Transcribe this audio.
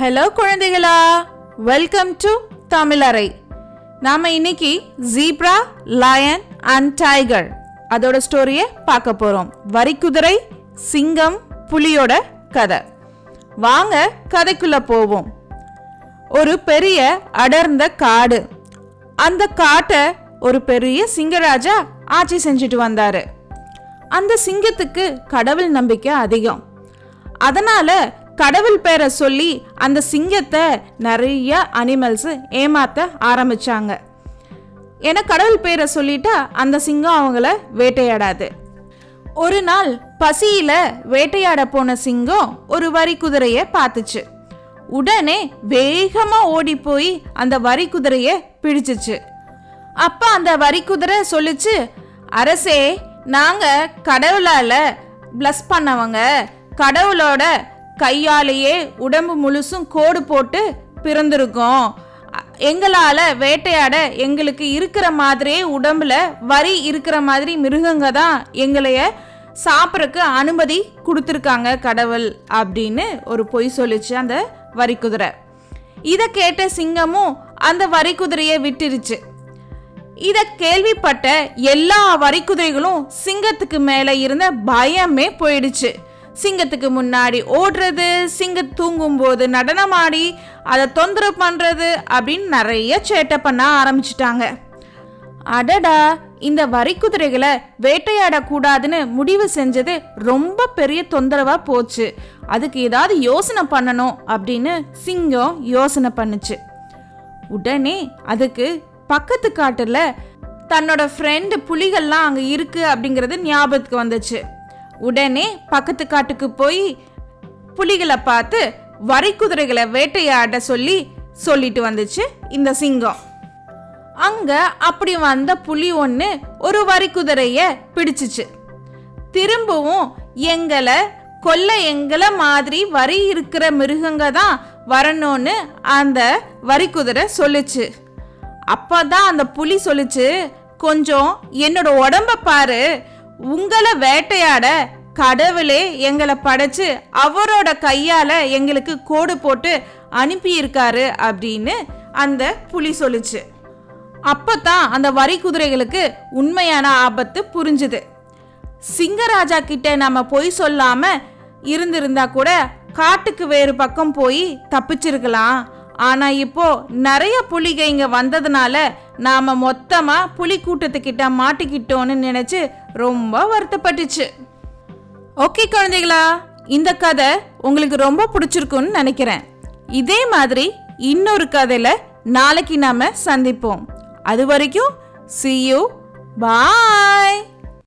Hello குழந்தைகளா. Welcome to தமிழறை நாம் இன்னைக்கு ஜீப்ரா லயன் அண்ட் டைகர் அதோட ஸ்டோரியை பார்க்க போகிறோம் வரிக்குதிரை சிங்கம் புலியோட கதை. வாங்க கதைக்குள்ளே போவோம். ஒரு பெரிய அடர்ந்த காடு. அந்த காட்டை ஒரு பெரிய சிங்கராஜா ஆட்சி செஞ்சுட்டு வந்தாரு. அந்த சிங்கத்துக்கு கடவுள் நம்பிக்கை அதிகம். அதனால் கடவுள் பேரை சொல்லி அந்த சிங்கத்தை நிறைய அனிமல்ஸ் ஏமாத்த ஆரம்பிச்சாங்க. ஏன்னா கடவுள் பேரை சொல்லிட்டா அந்த சிங்கம் அவங்கள வேட்டையாடாது. ஒரு நாள் பசியில வேட்டையாட போன சிங்கம் ஒரு வரி குதிரைய பார்த்துச்சு. உடனே வேகமா ஓடி போய் அந்த வரி குதிரைய பிடிச்சிச்சு. அப்ப அந்த வரி குதிரை சொல்லிச்சு அரசே நாங்க கடவுளால பிளஸ் பண்ணவங்க கடவுளோட கையாலேயே உடம்பு முழுசும் கோடு போட்டு பிறந்திருக்கோம். எங்களால் வேட்டையாட எங்களுக்கு இருக்கிற மாதிரியே உடம்புல வரி இருக்கிற மாதிரி மிருகங்க தான் எங்களைய சாப்பிட்றக்கு அனுமதி கொடுத்துருக்காங்க கடவுள் அப்படின்னு ஒரு பொய் சொல்லிச்சு அந்த வரி குதிரை. இதை கேட்ட சிங்கமும் அந்த வரி குதிரையை விட்டுருச்சு. இதை கேள்விப்பட்ட எல்லா வரிக்குதிரைகளும் சிங்கத்துக்கு மேலே இருந்த பயமே போயிடுச்சு. சிங்கத்துக்கு முன்னாடி ஓடுறது சிங்கம் தூங்கும்போது நடனமாடி அதை தொந்தரவு பண்ணுறது அப்படின்னு நிறைய சேட்டை பண்ண ஆரம்பிச்சிட்டாங்க. அடடா இந்த வரிக்குதிரைகளை வேட்டையாடக்கூடாதுன்னு முடிவு செஞ்சது ரொம்ப பெரிய தொந்தரவாக போச்சு. அதுக்கு ஏதாவது யோசனை பண்ணணும் அப்படின்னு சிங்கம் யோசனை பண்ணுச்சு. உடனே அதுக்கு பக்கத்து காட்டில் தன்னோட ஃப்ரெண்டு புலிகள்லாம் அங்கே இருக்குது அப்படிங்கிறது ஞாபகத்துக்கு வந்துச்சு. உடனே பக்கத்து காட்டுக்கு போய் புலிகளை பார்த்து வரி குதிரைகளை வேட்டையாட சொல்லி சொல்லிட்டு வந்துச்சு இந்த சிங்கம். அங்க அப்படி வந்த புலி ஒன்று ஒரு வரி குதிரைய பிடிச்சிச்சு. திரும்பவும் எங்களை கொல்ல எங்களை மாதிரி வரி இருக்கிற மிருகங்க தான் வரணும்னு அந்த வரி குதிரை சொல்லுச்சு. அப்பதான் அந்த புலி சொல்லுச்சு கொஞ்சம் என்னோட உடம்ப பாரு உங்களை வேட்டையாட கடவுளே எங்களை படைச்சு அவரோட கையால எங்களுக்கு கோடு போட்டு அனுப்பியிருக்காரு அப்படின்னு அந்த புலி சொல்லுச்சு. அப்பத்தான் அந்த வரி குதிரைகளுக்கு உண்மையான ஆபத்து புரிஞ்சுது. சிங்கராஜா கிட்ட நம்ம பொய் சொல்லாம இருந்திருந்தா கூட காட்டுக்கு வேறு பக்கம் போய் தப்பிச்சிருக்கலாம். ஆனா இப்போ நிறைய புலிகை இங்க வந்ததுனால நாம மொத்தமா புலி கூட்டத்துக்கிட்ட மாட்டிக்கிட்டோன்னு நினைச்சு ரொம்ப வருத்தப்பட்டுச்சு. ஓகே குழந்தைகளா இந்த கதை உங்களுக்கு ரொம்ப பிடிச்சிருக்குன்னு நினைக்கிறேன். இதே மாதிரி இன்னொரு கதையில நாளைக்கு நாம சந்திப்போம். அது வரைக்கும் சி யூ பாய்